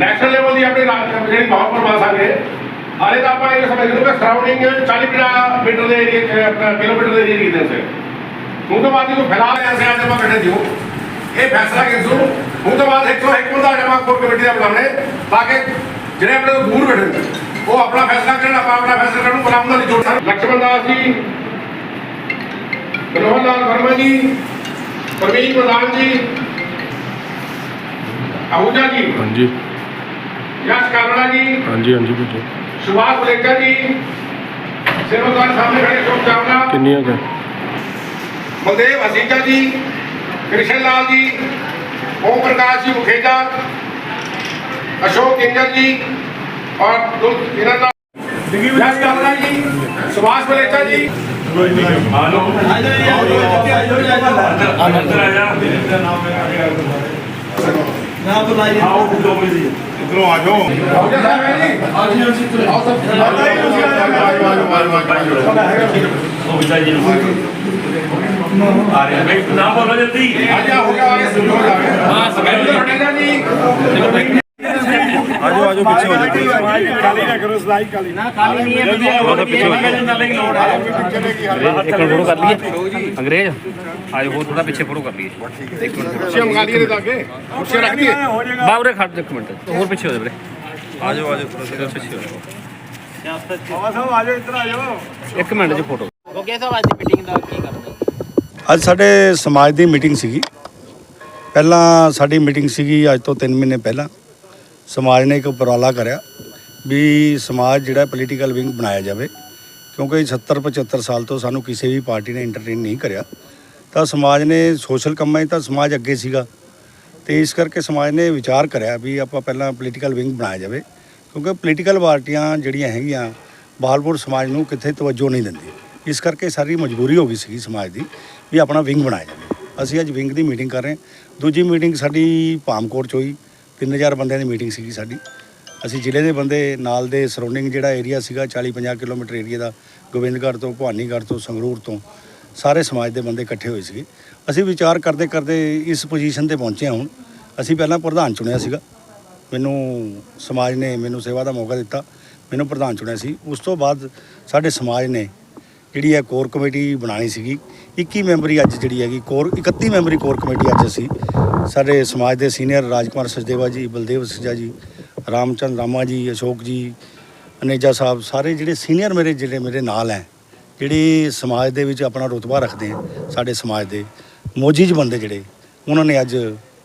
National level ਦੀ ਆਪਣੀ ਜਿਹੜੀ ਮਾਹੌਲ ਪਰਵਾਹ ਸਾਂਗੇ ਹਾਲੇ ਤਾਂ ਆਪਾਂ ਇਹ ਸਮਝਦੇ ਕਿ ਸਰਾਊਂਡਿੰਗ 40 ਕਿਲੋਮੀਟਰ ਦੇ ਏਰੀਆ ਕਿਲੋਮੀਟਰ ਦੇ ਏਰੀਆ ਕਿਤੇ ਸੇ। ਹੁਣ ਤੋਂ ਬਾਅਦ ਇਹਨੂੰ ਫੈਲਾ ਲਿਆ ਸਿਆ ਜਮਾ ਕੱਢੇ ਦਿਓ ਇਹ ਫੈਸਲਾ ਕਿਸੂ ਹੁਣ ਤੋਂ ਬਾਅਦ 101 ਬੰਦਾ ਜਮਾ ਕੋਰ ਕਮੇਟੀ ਦਾ ਬੁਲਾਣੇ ਤਾਂ ਕਿ ਜਿਹੜੇ ਆਪਣੇ ਤੋਂ ਦੂਰ ਬੈਠੇ ਨੇ ਉਹ ਆਪਣਾ ਫੈਸਲਾ ਕਰਨ ਆਪਾਂ ਆਪਣਾ ਫੈਸਲਾ ਕਰਨ ਬੁਲਾਉਣ ਦਾ ਨਹੀਂ ਜੋੜ ਸਕਦਾ ਦਾਸ ਜੀ ਮਨੋਹਰ ਲਾਲ ਵਰਮਾ ਜੀ ਪ੍ਰਵੀਨ ਪ੍ਰਧਾਨ ਜੀ ਆਹੂਜਾ ਜੀ। ਹਾਂਜੀ। ਹਾਂਜੀ ਹਾਂਜੀ ਬੇਟੇ। ਸੁਭਾਸ਼ ਬੁਲੇਕਾ ਜੀ। ਸਿਰੋਦਾਨ ਸਾਹਮਣੇ ਖੜੇ ਸ਼ੋਭ ਚਾਵਲਾ ਕਿੰਨੀਆਂ ਕੁ? ਬਲਦੇਵ ਹਸੀਕਾ ਜੀ ਕ੍ਰਿਸ਼ਨ ਲਾਲ ਜੀ ਓਮ ਪ੍ਰਕਾਸ਼ ਜੀ ਮੁਖੇਜਾ ਅਸ਼ੋਕ ਕਿੰਜਰ ਜੀ ਔਰ ਦੁਲ- ਇਹਨਾਂ ਦਾ। ਯਸ਼ ਜੀ ਸੁਭਾਸ਼ ਬੁਲੇਕਾ ਜੀ। ਨਾ ਬੁਲਾਈਏ ਆਓ ਉਦੋਂ ਜੀ। ਇਧਰੋਂ ਆ ਜਾਓ। ਆਓ ਜੀ ਆਓ ਜੀ ਆਓ ਸਭ ਪਤਾ ਹੀ ਤੁਸੀਂ ਆ ਜਾਓ ਆਓ ਆਓ ਜੀ ਨੂੰ। ਆ ਰਿਹਾ ਬਈ ਨਾ। ਬੋਲੋ ਜਲਦੀ ਆ ਜਾ ਹੋ ਗਿਆ ਆ ਗਿਆ ਸੁਣੋ ਆ ਗਿਆ ਹਾਂ ਸਭ ਨੂੰ। ਜਾਓ ਪਿੱਛੇ ਹੋ ਜਾਓ ਕਾਲੀ ਨਾ ਕਰੋ ਸਲਾਈ ਕਾਲੀ ਨਾ ਕਾਲੀ ਨਹੀਂ ਹੈ ਵਧੀਆ ਉਹ ਤਾਂ ਪਿੱਛੇ ਹੋ ਜਾਓ। ਇੱਕ ਫੋਟੋ ਕਰ ਲਈਏ। ਅੰਗਰੇਜ਼ ਆਜੋ ਹੋਰ ਥੋੜਾ ਪਿੱਛੇ ਫੋਟੋ ਕਰ ਲਈਏ। ਪਿੱਛੇ ਮੰਗਾ ਲਈਏ ਤਾਂ ਅੱਗੇ ਪਿੱਛੇ ਰੱਖ ਦਈਏ ਬਾਬਰੇ ਖੜ ਜਾ ਇੱਕ ਮਿੰਟ। ਹੋਰ ਪਿੱਛੇ ਹੋ ਜਾ ਵੀਰੇ। ਆਜੋ ਆਜੋ ਥੋੜਾ ਪਿੱਛੇ ਹੋ ਜਾਓ। ਇੱਕ ਮਿੰਟ ਜੀ ਫੋਟੋ। ਗੋਗੇ ਸਾਹਿਬ ਅੱਜ ਦੀ ਮੀਟਿੰਗ ਦਾ ਕੀ ਕਰਨਾ ਅੱਜ ਸਾਡੇ ਸਮਾਜ ਦੀ ਮੀਟਿੰਗ ਸੀਗੀ। ਪਹਿਲਾਂ ਸਾਡੀ ਮੀਟਿੰਗ ਸੀਗੀ ਅੱਜ ਤੋਂ 3 ਮਹੀਨੇ ਪਹਿਲਾਂ। ਸਮਾਜ ਨੇ ਇੱਕ ਉਪਰਾਲਾ ਕਰਿਆ ਵੀ ਸਮਾਜ ਜਿਹੜਾ ਪੋਲੀਟੀਕਲ ਵਿੰਗ ਬਣਾਇਆ ਜਾਵੇ, ਕਿਉਂਕਿ 70 75 ਸਾਲ ਤੋਂ ਸਾਨੂੰ ਕਿਸੇ ਵੀ ਪਾਰਟੀ ਨੇ ਇੰਟਰਟੇਨ ਨਹੀਂ ਕਰਿਆ। ਤਾਂ ਸਮਾਜ ਨੇ ਸੋਸ਼ਲ ਕੰਮਾਂ 'ਚ ਤਾਂ ਸਮਾਜ ਅੱਗੇ ਸੀਗਾ। ਤੇ ਇਸ ਕਰਕੇ ਸਮਾਜ ਨੇ ਵਿਚਾਰ ਕਰਿਆ ਵੀ ਆਪਾਂ ਪਹਿਲਾਂ ਪੋਲੀਟੀਕਲ ਵਿੰਗ ਬਣਾਇਆ ਜਾਵੇ, ਕਿਉਂਕਿ ਪੋਲੀਟੀਕਲ ਪਾਰਟੀਆਂ ਜਿਹੜੀਆਂ ਹੈਗੀਆਂ, ਬਾਲਪੁਰ ਸਮਾਜ ਨੂੰ ਕਿੱਥੇ ਤਵੱਜੋ ਨਹੀਂ ਦਿੰਦੀ ਇਸ ਕਰਕੇ ਸਾਰੀ ਮਜਬੂਰੀ ਹੋ ਗਈ ਸੀਗੀ ਸਮਾਜ ਦੀ ਵੀ ਆਪਣਾ ਵਿੰਗ ਬਣਾਇਆ ਜਾਵੇ। ਅਸੀਂ ਅੱਜ ਵਿੰਗ ਦੀ ਮੀਟਿੰਗ ਕਰ ਰਹੇ ਹਾਂ। ਦੂਜੀ ਮੀਟਿੰਗ ਸਾਡੀ ਪਾਮਕੋਟ 'ਚ ਹੋਈ। 3000 ਬੰਦਿਆਂ ਦੀ ਮੀਟਿੰਗ ਸੀਗੀ ਸਾਡੀ। ਅਸੀਂ ਜ਼ਿਲ੍ਹੇ ਦੇ ਬੰਦੇ ਨਾਲ ਦੇ ਸਰਾਊਂਡਿੰਗ ਜਿਹੜਾ ਏਰੀਆ ਸੀਗਾ 40 50 ਕਿਲੋਮੀਟਰ ਏਰੀਆ ਦਾ, ਗੋਬਿੰਦਗੜ੍ਹ ਤੋਂ, ਭਵਾਨੀਗੜ੍ਹ ਤੋਂ, ਸੰਗਰੂਰ ਤੋਂ, ਸਾਰੇ ਸਮਾਜ ਦੇ ਬੰਦੇ ਇਕੱਠੇ ਹੋਏ ਸੀਗੇ। ਅਸੀਂ ਵਿਚਾਰ ਕਰਦੇ ਕਰਦੇ ਇਸ ਪੋਜੀਸ਼ਨ ਤੇ ਪਹੁੰਚੇ ਹਾਂ ਹੁਣ। ਅਸੀਂ ਪਹਿਲਾਂ ਪ੍ਰਧਾਨ ਚੁਣਿਆ ਸੀਗਾ। ਮੈਨੂੰ ਸਮਾਜ ਨੇ ਮੈਨੂੰ ਸੇਵਾ ਦਾ ਮੌਕਾ ਦਿੱਤਾ। ਮੈਨੂੰ ਪ੍ਰਧਾਨ ਚੁਣਿਆ ਸੀ। ਉਸ ਤੋਂ ਬਾਅਦ ਸਾਡੇ ਸਮਾਜ ਨੇ ਜਿਹੜੀ ਹੈ ਕੋਰ ਕਮੇਟੀ ਬਣਾਣੀ ਸੀਗੀ 21 ਮੈਂਬਰੀ ਅੱਜ ਜਿਹੜੀ ਹੈਗੀ ਕੋਰ 31 ਮੈਂਬਰੀ ਕੋਰ ਕਮੇਟੀ ਅੱਜ ਅਸੀਂ ਸਾਡੇ ਸਮਾਜ ਦੇ ਸੀਨੀਅਰ ਰਾਜਕੁਮਾਰ ਸਚਦੇਵਾ ਜੀ, ਬਲਦੇਵ ਸਜਾ ਜੀ, ਰਾਮਚੰਦ ਰਾਮਾ ਜੀ, ਅਸ਼ੋਕ ਜੀ, ਅਨੇਜਾ ਸਾਹਿਬ, ਸਾਰੇ ਜਿਹੜੇ ਸੀਨੀਅਰ ਮੇਰੇ, ਜਿਹੜੇ ਮੇਰੇ ਨਾਲ ਹੈ, ਜਿਹੜੇ ਸਮਾਜ ਦੇ ਵਿੱਚ ਆਪਣਾ ਰੁਤਬਾ ਰੱਖਦੇ ਆ, ਸਾਡੇ ਸਮਾਜ ਦੇ ਮੋਜੀਜ ਬੰਦੇ ਜਿਹੜੇ, ਉਹਨਾਂ ਨੇ ਅੱਜ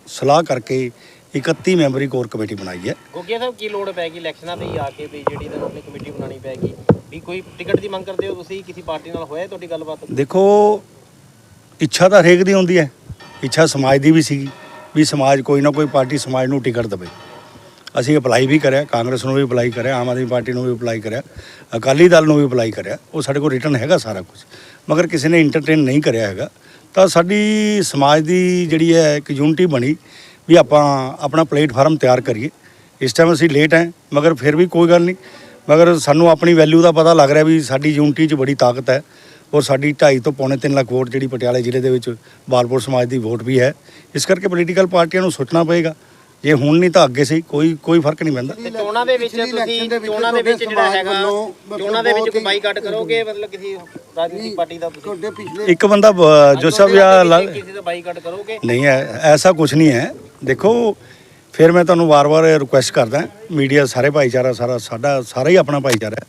ਸਲਾਹ ਕਰਕੇ 31 ਮੈਂਬਰੀ ਕੋਰ ਕਮੇਟੀ ਬਣਾਈ ਹੈ। ਗੋਗੇ ਸਾਹਿਬ, ਕੀ ਲੋੜ ਪੈ ਗਈ ਇਲੈਕਸ਼ਨਾਂ ਤੇ ਹੀ ਆ ਕੇ ਵੀ ਜਿਹੜੀ ਤੁਹਾਨੂੰ ਆਪਣੀ ਕਮੇਟੀ ਬਣਾਉਣੀ ਪੈ ਗਈ? ਵੀ ਕੋਈ ਟਿਕਟ ਦੀ ਮੰਗ ਕਰਦੇ ਹੋ ਤੁਸੀਂ? ਕਿਸੇ ਪਾਰਟੀ ਨਾਲ ਹੋਇਆ ਤੁਹਾਡੀ ਗੱਲਬਾਤ? ਦੇਖੋ, ਇੱਛਾ ਤਾਂ ਹਰੇਕ ਦੀ ਹੁੰਦੀ ਹੈ। ਇੱਛਾ ਸਮਾਜ ਦੀ ਵੀ ਸੀਗੀ ਵੀ ਸਮਾਜ ਕੋਈ ਨਾ ਕੋਈ ਪਾਰਟੀ ਸਮਾਜ ਨੂੰ ਟਿਕਟ ਦੇਵੇ। ਅਸੀਂ ਅਪਲਾਈ ਵੀ ਕਰਿਆ, ਕਾਂਗਰਸ ਨੂੰ ਵੀ ਅਪਲਾਈ ਕਰਿਆ, ਆਮ ਆਦਮੀ ਪਾਰਟੀ ਨੂੰ ਵੀ ਅਪਲਾਈ ਕਰਿਆ, ਅਕਾਲੀ ਦਲ ਨੂੰ ਵੀ ਅਪਲਾਈ ਕਰਿਆ। ਉਹ ਸਾਡੇ ਕੋਲ ਰਿਟਰਨ ਹੈਗਾ ਸਾਰਾ ਕੁਝ। ਮਗਰ ਕਿਸੇ ਨੇ ਇੰਟਰਟੇਨ ਨਹੀਂ ਕਰਿਆ ਹੈਗਾ, ਤਾਂ ਸਾਡੀ ਸਮਾਜ ਦੀ ਜਿਹੜੀ ਹੈ ਇੱਕ ਯੂਨਿਟੀ ਬਣੀ ਵੀ ਆਪਾਂ ਆਪਣਾ ਪਲੇਟਫਾਰਮ ਤਿਆਰ ਕਰੀਏ। ਇਸ ਟਾਈਮ ਅਸੀਂ ਲੇਟ ਹੈ, ਮਗਰ ਫਿਰ ਵੀ ਕੋਈ ਗੱਲ ਨਹੀਂ। ਮਗਰ ਸਾਨੂੰ ਆਪਣੀ ਵੈਲਿਊ ਦਾ ਪਤਾ ਲੱਗ ਰਿਹਾ ਵੀ ਸਾਡੀ ਯੂਨਿਟੀ 'ਚ ਬੜੀ ਤਾਕਤ ਹੈ ਔਰ ਸਾਡੀ 2.5 ਤੋਂ ਪੌਣੇ 3 ਲੱਖ ਵੋਟ ਜਿਹੜੀ ਪਟਿਆਲੇ ਜ਼ਿਲ੍ਹੇ ਦੇ ਵਿੱਚ ਬਾਲਪੁਰ ਸਮਾਜ ਦੀ ਵੋਟ ਵੀ ਹੈ। ਇਸ ਕਰਕੇ ਪੋਲੀਟੀਕਲ ਪਾਰਟੀਆਂ ਨੂੰ ਸੋਚਣਾ ਪਏਗਾ। ਜੇ ਹੁਣ ਨਹੀਂ ਤਾਂ ਅੱਗੇ ਸਹੀ ਕੋਈ ਕੋਈ ਫ਼ਰਕ ਨਹੀਂ ਪੈਂਦਾ। ਤੇ ਚੋਣਾਂ ਦੇ ਵਿੱਚ ਤੁਸੀਂ ਚੋਣਾਂ ਦੇ ਵਿੱਚ ਜਿਹੜਾ ਹੈਗਾ ਚੋਣਾਂ ਦੇ ਵਿੱਚ ਕੋਈ ਬਾਈਕਾਟ ਕਰੋਗੇ? ਮਤਲਬ ਕਿਸੇ ਰਾਜਨੀਤਿਕ ਪਾਰਟੀ ਦਾ ਤੁਸੀਂ? ਇੱਕ ਬੰਦਾ ਬ- ਜੋ ਸਭ ਯਾ ਲੱਗ ਕਿਸੇ ਦਾ ਬਾਈਕਾਟ ਕਰੋਗੇ? ਨਹੀਂ ਐਸਾ ਕੁਝ ਨਹੀਂ ਹੈ। ਦੇਖੋ ਫਿਰ ਮੈਂ ਤੁਹਾਨੂੰ ਵਾਰ-ਵਾਰ ਰਿਕੁਐਸਟ ਕਰਦਾ ਮੀਡੀਆ ਸਾਰੇ ਭਾਈਚਾਰਾ ਸਾਰਾ, ਸਾਡਾ, ਸਾਰਾ ਹੀ ਆਪਣਾ ਭਾਈਚਾਰਾ ਹੈ।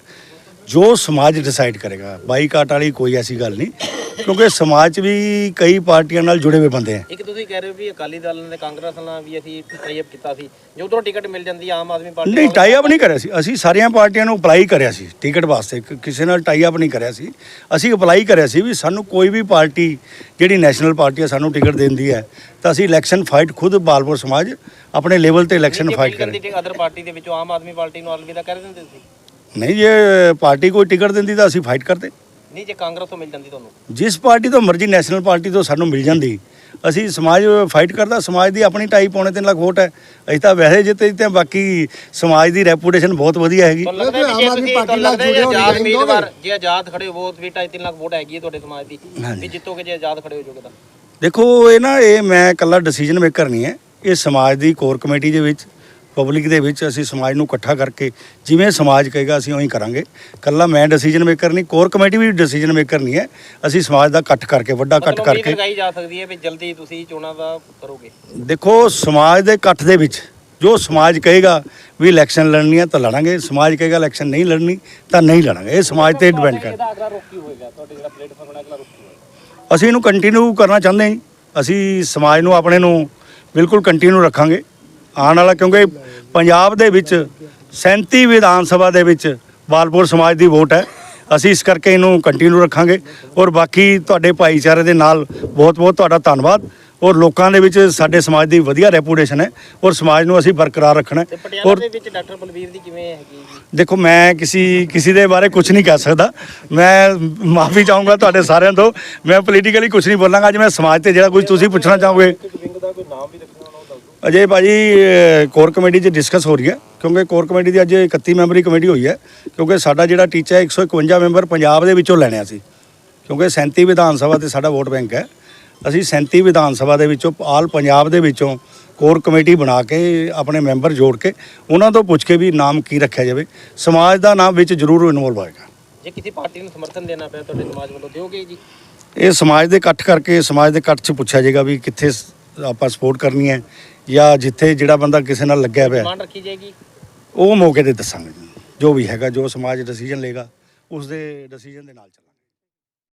ਜੋ ਸਮਾਜ ਡਿਸਾਈਡ ਕਰੇਗਾ। ਬਾਈਕਾਟ ਵਾਲੀ ਕੋਈ ਐਸੀ ਗੱਲ ਨਹੀਂ ਕਿਉਂਕਿ ਸਮਾਜ 'ਚ ਵੀ ਕਈ ਪਾਰਟੀਆਂ ਨਾਲ ਜੁੜੇ ਹੋਏ ਬੰਦੇ ਹੈ ਇੱਕ ਤੁਸੀਂ ਕਹਿ ਰਹੇ ਹੋ ਵੀ ਅਕਾਲੀ ਦਲ ਨੇ ਕਾਂਗਰਸ ਨਾਲ ਵੀ ਅਸੀਂ ਟਾਈਅਪ ਕੀਤਾ ਸੀ। ਜੋ ਤੋਂ ਟਿਕਟ ਮਿਲ ਜਾਂਦੀ ਆਮ ਆਦਮੀ ਪਾਰਟੀ ਨਹੀਂ ਟਾਈ ਅਪ ਨਹੀਂ ਕਰਿਆ ਸੀ। ਅਸੀਂ ਸਾਰੀਆਂ ਪਾਰਟੀਆਂ ਨੂੰ ਅਪਲਾਈ ਕਰਿਆ ਸੀ ਟਿਕਟ ਵਾਸਤੇ। ਕ- ਕਿਸੇ ਨਾਲ ਟਾਈ ਅਪ ਨਹੀਂ ਕਰਿਆ ਸੀ। ਅਸੀਂ ਅਪਲਾਈ ਕਰਿਆ ਸੀ ਵੀ ਸਾਨੂੰ ਕੋਈ ਵੀ ਪਾਰਟੀ ਜਿਹੜੀ ਨੈਸ਼ਨਲ ਪਾਰਟੀ ਹੈ ਸਾਨੂੰ ਟਿਕਟ ਦਿੰਦੀ ਹੈ ਤਾਂ ਅਸੀਂ ਇਲੈਕਸ਼ਨ ਫਾਈਟ ਖੁਦ ਬਾਲਪੁਰ ਸਮਾਜ ਆਪਣੇ ਲੈਵਲ ਤੇ ਇਲੈਕਸ਼ਨ ਫਾਈਟ ਕਰੇ। ਅਦਰ ਪਾਰਟੀ ਦੇ ਵਿੱਚੋਂ ਆਮ ਆਦਮੀ ਪਾਰਟੀ ਨੂੰ ਅਲਵਿਦਾ ਕਰ ਦਿੰਦੇ ਸੀ ਨਹੀਂ ਜੇ ਪਾਰਟੀ ਕੋਈ ਟਿਕਟ ਦਿੰਦੀ ਤਾਂ ਅਸੀਂ ਫਾਈਟ ਕਰਦੇ। ਨਹੀਂ ਜੇ ਕਾਂਗਰਸ ਤੋਂ ਮਿਲ ਜਾਂਦੀ ਤੁਹਾਨੂੰ? ਜਿਸ ਪਾਰਟੀ ਤੋਂ ਮਰਜ਼ੀ ਨੈਸ਼ਨਲ ਪਾਰਟੀ ਤੋਂ ਸਾਨੂੰ ਮਿਲ ਜਾਂਦੀ। ਅਸੀਂ ਸਮਾਜ ਫਾਈਟ ਕਰਦਾ ਸਮਾਜ ਦੀ ਆਪਣੀ ਢਾਈ ਪੌਣੇ ਤਿੰਨ ਲੱਖ ਵੋਟ ਹੈ। ਅਸੀਂ ਤਾਂ ਵੈਸੇ ਜਿੱਤੇ ਜਿੱਤੇ ਹਾਂ, ਬਾਕੀ ਸਮਾਜ ਦੀ ਰੈਪੂਟੇਸ਼ਨ ਬਹੁਤ ਵਧੀਆ ਹੈਗੀ। ਤੁਹਾਨੂੰ ਲੱਗਦਾ ਹੈ ਵੀ ਜੇ ਤੁਸੀਂ ਤੁਹਾਨੂੰ ਲੱਗਦਾ ਹੈ ਜੇ ਆਜ਼ਾਦ ਉਮੀਦਵਾਰ ਜੇ ਆਜ਼ਾਦ ਖੜੇ ਹੋ ਬਹੁਤ ਵੀ 2.5 ਲੱਖ ਵੋਟ ਹੈਗੀ ਹੈ ਤੁਹਾਡੇ ਸਮਾਜ ਦੀ। ਵੀ ਜਿੱਤੋਗੇ ਜੇ ਆਜ਼ਾਦ ਖੜੇ ਹੋ ਜਾਓਗੇ ਤਾਂ। ਦੇਖੋ ਇਹ ਨਾ ਇਹ ਮੈਂ ਇਕੱਲਾ ਡਿਸੀਜਨ ਮੇਕਰ ਨਹੀਂ ਹੈ। ਇਹ ਸਮਾਜ ਦੀ ਕੋਰ ਕਮੇਟੀ ਦੇ ਵਿੱਚ ਪਬਲਿਕ ਦੇ ਵਿੱਚ ਅਸੀਂ ਸਮਾਜ ਨੂੰ ਇਕੱਠਾ ਕਰਕੇ ਜਿਵੇਂ ਸਮਾਜ ਕਹੇਗਾ ਅਸੀਂ ਉਹੀ ਕਰਾਂਗੇ। ਕੱਲਾ ਮੈਂ ਡਿਸੀਜਨ ਮੇਕਰ ਨਹੀਂ ਕੋਰ ਕਮੇਟੀ ਵੀ ਡਿਸੀਜਨ ਮੇਕਰ ਨਹੀਂ ਹੈ। ਅਸੀਂ ਸਮਾਜ ਦਾ ਇਕੱਠ ਕਰਕੇ ਵੱਡਾ ਇਕੱਠ ਕਰਕੇ ਲਗਾਈ ਜਾ ਸਕਦੀ ਹੈ ਵੀ ਜਲਦੀ ਤੁਸੀਂ ਚੋਣਾਂ ਦਾ ਕਰੋਗੇ? ਦੇਖੋ ਸਮਾਜ ਦੇ ਇਕੱਠ ਦੇ ਵਿੱਚ ਜੋ ਸਮਾਜ ਕਹੇਗਾ ਵੀ ਇਲੈਕਸ਼ਨ ਲੜਨੀ ਹੈ ਤਾਂ ਲੜਾਂਗੇ। ਸਮਾਜ ਕਹੇਗਾ ਇਲੈਕਸ਼ਨ ਨਹੀਂ ਲੜਨੀ ਤਾਂ ਨਹੀਂ ਲੜਾਂਗੇ। ਇਹ ਸਮਾਜ ਤੇ ਡਿਪੈਂਡ ਕਰਦਾ ਇਹਦਾ ਅਗਲਾ ਰੋਕੀ ਹੋਏਗਾ? ਤੁਹਾਡੇ ਜਿਹੜਾ ਪਲੇਟਫਾਰਮ ਹੈ ਅਗਲਾ ਰੋਕੀ ਹੋਏਗਾ? ਅਸੀਂ ਇਹਨੂੰ ਕੰਟੀਨਿਊ ਕਰਨਾ ਚਾਹੁੰਦੇ ਹਾਂ। ਅਸੀਂ ਸਮਾਜ ਨੂੰ ਆਪਣੇ ਨੂੰ ਬਿਲਕੁਲ ਕੰਟੀਨਿਊ ਰੱਖਾਂਗੇ। ਆਉਣ ਵਾਲਾ ਕਿਉਂਕਿ ਪੰਜਾਬ ਦੇ ਵਿੱਚ 37 ਵਿਧਾਨ ਸਭਾ ਦੇ ਵਿੱਚ ਬਾਲਪੁਰ ਸਮਾਜ ਦੀ ਵੋਟ ਹੈ। ਅਸੀਂ ਇਸ ਕਰਕੇ ਇਹਨੂੰ ਕੰਟੀਨਿਊ ਰੱਖਾਂਗੇ ਔਰ ਬਾਕੀ ਤੁਹਾਡੇ ਭਾਈਚਾਰੇ ਦੇ ਨਾਲ ਬਹੁਤ ਬਹੁਤ ਤੁਹਾਡਾ ਧੰਨਵਾਦ। ਔਰ ਲੋਕਾਂ ਦੇ ਵਿੱਚ ਸਾਡੇ ਸਮਾਜ ਦੀ ਵਧੀਆ ਰੈਪੂਟੇਸ਼ਨ ਹੈ ਔਰ ਸਮਾਜ ਨੂੰ ਅਸੀਂ ਬਰਕਰਾਰ ਰੱਖਣਾ ਔਰ ਦੇ ਵਿੱਚ ਡਾਕਟਰ ਬਲਵੀਰ ਦੀ ਕਿਵੇਂ ਹੈਗੀ ਦੇਖੋ ਮੈਂ ਕਿਸੇ ਕਿਸੇ ਦੇ ਬਾਰੇ ਕੁਝ ਨਹੀਂ ਕਹਿ ਸਕਦਾ। ਮੈਂ ਮਾਫੀ ਚਾਹੂੰਗਾ ਤੁਹਾਡੇ ਸਾਰਿਆਂ ਤੋਂ। ਮੈਂ ਪੋਲੀਟੀਕਲੀ ਕੁਝ ਨਹੀਂ ਬੋਲਾਂਗਾ। ਅੱਜ ਮੈਂ ਸਮਾਜ ਤੇ ਜਿਹੜਾ ਕੁਝ ਤੁਸੀਂ ਪੁੱਛਣਾ ਚਾਹੋਗੇ ਅਜੇ ਭਾਜੀ ਕੋਰ ਕਮੇਟੀ 'ਚ ਡਿਸਕਸ ਹੋ ਰਹੀ ਹੈ ਕਿਉਂਕਿ ਕੋਰ ਕਮੇਟੀ ਦੀ ਅੱਜ 31 ਮੈਂਬਰੀ ਕਮੇਟੀ ਹੋਈ ਹੈ ਕਿਉਂਕਿ ਸਾਡਾ ਜਿਹੜਾ ਟੀਚਾ ਹੈ 151 ਮੈਂਬਰ ਪੰਜਾਬ ਦੇ ਵਿੱਚੋਂ ਲੈਣੇ ਸੀ ਕਿਉਂਕਿ 37 ਵਿਧਾਨ ਸਭਾ ਤੇ ਸਾਡਾ ਵੋਟ ਬੈਂਕ ਹੈ। ਅਸੀਂ 37 ਵਿਧਾਨ ਸਭਾ ਦੇ ਵਿੱਚੋਂ ਆਲ ਪੰਜਾਬ ਦੇ ਵਿੱਚੋਂ ਕੋਰ ਕਮੇਟੀ ਬਣਾ ਕੇ ਆਪਣੇ ਮੈਂਬਰ ਜੋੜ ਕੇ ਉਹਨਾਂ ਤੋਂ ਪੁੱਛ ਕੇ ਵੀ ਨਾਮ ਕੀ ਰੱਖਿਆ ਜਾਵੇ ਸਮਾਜ ਦਾ ਨਾਮ ਵਿੱਚ ਜ਼ਰੂਰ ਇਨਵੋਲਵ ਹੋਏਗਾ। ਜੇ ਕਿਸੇ ਪਾਰਟੀ ਨੂੰ ਸਮਰਥਨ ਦੇਣਾ ਪਿਆ ਤੁਹਾਡੇ ਸਮਾਜ ਵੱਲੋਂ ਦਿਓਗੇ ਜੀ? ਇਹ ਸਮਾਜ ਦੇ ਇਕੱਠ ਕਰਕੇ ਸਮਾਜ ਦੇ ਇਕੱਠ 'ਚ ਪੁੱਛਿਆ ਜਾਏਗਾ ਵੀ ਕਿੱਥੇ ਆਪਾਂ ਸਪੋਰਟ ਕਰਨੀ ਹੈ ਜਾਂ ਜਿੱਥੇ ਜਿਹੜਾ ਬੰਦਾ ਕਿਸੇ ਨਾਲ ਲੱਗਿਆ ਪਿਆ। ਡਿਮਾਂਡ ਰੱਖੀ ਜਾਏਗੀ। ਉਹ ਮੌਕੇ ਤੇ ਦੱਸਾਂਗੇ ਜੀ। ਜੋ ਵੀ ਹੈਗਾ ਜੋ ਸਮਾਜ ਡਿਸੀਜਨ ਲਏਗਾ ਉਸ ਦੇ ਡਿਸੀਜਨ ਦੇ ਨਾਲ ਚੱਲਾਂਗੇ।